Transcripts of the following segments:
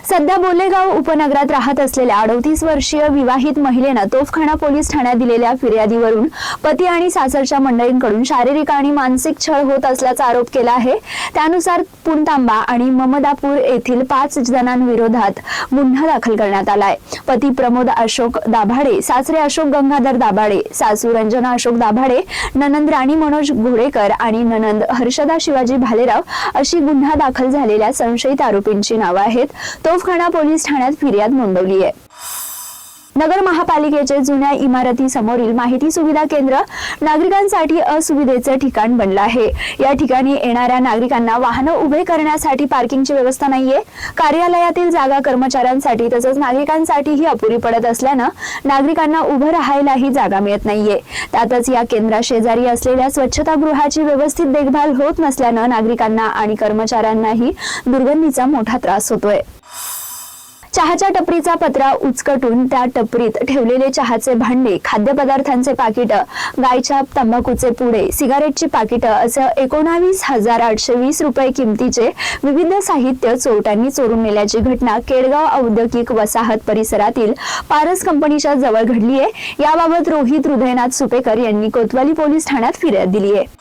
सध्या बोलेगाव उपनगरात राहत असलेल्या अडतीस वर्षीय विवाहित महिलेनं तोफखाना पोलीस ठाण्यात दिलेल्या फिर्यादीवरून पती आणि सासरच्या मंडळींकडून शारीरिक आणि मानसिक छळ होत असल्याचा आरोप केला आहे. त्यानुसार पुणतांबा आणि ममदापूर येथील पाच जणांविरोधात गुन्हा दाखल करण्यात आलाय. पती प्रमोद अशोक दाभाडे सासरे अशोक गंगाधर दाभाडे सासू रंजना अशोक दाभाडे ननंद राणी मनोज घोडेकर आणि ननंद हर्षदा शिवाजी भालेराव अशी गुन्हा दाखल झालेल्या संशयित आरोपींची नावं आहेत. तोफखाना पोलीस ठाण्यात फिर्याद नोंदवली आहे. नगर महापालिकेचे जुन्या इमारती समोरील माहिती सुविधा केंद्र नागरिकांसाठी असुविधेचे ठिकाण बनलं आहे. या ठिकाणी येणाऱ्या नागरिकांना वाहनं उभे करण्यासाठी पार्किंगची व्यवस्था नाहीये. कार्यालयातील जागा कर्मचाऱ्यांसाठी तसंच नागरिकांसाठीही अपुरी पडत असल्यानं नागरिकांना उभं राहायलाही जागा मिळत नाहीये. त्यातच या केंद्राशेजारी असलेल्या स्वच्छतागृहाची व्यवस्थित देखभाल होत नसल्यानं नागरिकांना आणि कर्मचाऱ्यांनाही दुर्गंधीचा मोठा त्रास होतोय. चहाच्या टपरीचा पत्रा उचकटून त्या टपरीत ठेवलेले चहाचे भांडे खाद्यपदार्थांचे पाकिट गायच्या तंबाखूचे पुडे सिगारेटची पाकिटं असं एकोणावीस हजार आठशे वीस रुपये किमतीचे विविध साहित्य चोरट्यांनी चोरून नेल्याची घटना केडगाव औद्योगिक वसाहत परिसरातील पारस कंपनीच्या जवळ घडली आहे याबाबत रोहित हृदयनाथ सुपेकर यांनी कोतवाली पोलीस ठाण्यात फिर्याद दिली आहे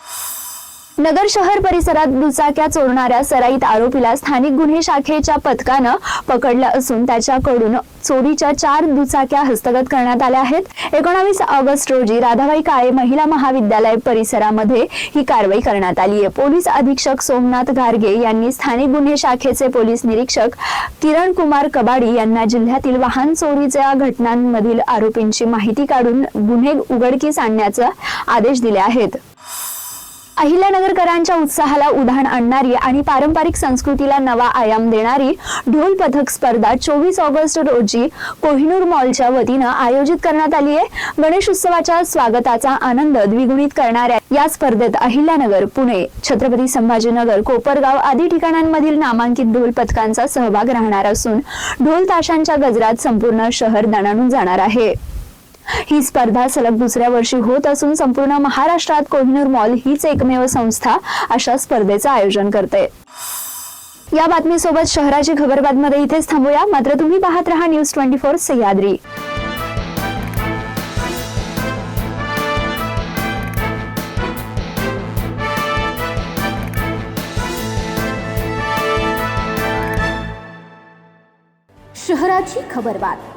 नगर शहर परिसरात दुचाक्या चोरणाऱ्या सराईत आरोपीला स्थानिक गुन्हे शाखेच्या पथकानं पकडलं असून त्याच्याकडून चोरीच्या चार दुचाक्या हस्तगत करण्यात आल्या आहेत. एकोणावीस ऑगस्ट रोजी राधाबाई काळे महिला महाविद्यालय परिसरामध्ये ही कारवाई करण्यात आली आहे. पोलीस अधीक्षक सोमनाथ गारगे यांनी स्थानिक गुन्हे शाखेचे पोलीस निरीक्षक किरण कुमार कबाडी यांना जिल्ह्यातील वाहन चोरीच्या घटनांमधील आरोपींची माहिती काढून गुन्हे उघडकीस आणण्याचे आदेश दिले आहेत. अहिल्यानगरकरांच्या उत्साहाला उधाण आणणारी आणि पारंपरिक संस्कृतीला नवा आयाम देणारी ढोल पथक स्पर्धा चोवीस ऑगस्ट रोजी कोहिनूर मॉलच्या वतीनं आयोजित करण्यात आली आहे. गणेश उत्सवाच्या स्वागताचा आनंद द्विगुणित करणाऱ्या या स्पर्धेत अहिल्यानगर पुणे छत्रपती संभाजीनगर कोपरगाव आदी ठिकाणांमधील नामांकित ढोल पथकांचा सहभाग राहणार असून ढोल ताशांच्या गजरात संपूर्ण शहर दणाणून जाणार आहे. ही स्पर्धा सलग दुसऱ्या वर्षी होत असून संपूर्ण महाराष्ट्रात कोहिनूर मॉल हीच एकमेव संस्था अशा स्पर्धेचं आयोजन करते. या बातमीसोबत शहराची खबरबातमध्ये इथेच थांबूया. मात्र तुम्ही पाहत रहा न्यूज ट्वेंटी फोर सह्याद्री. शहराची खबरबात.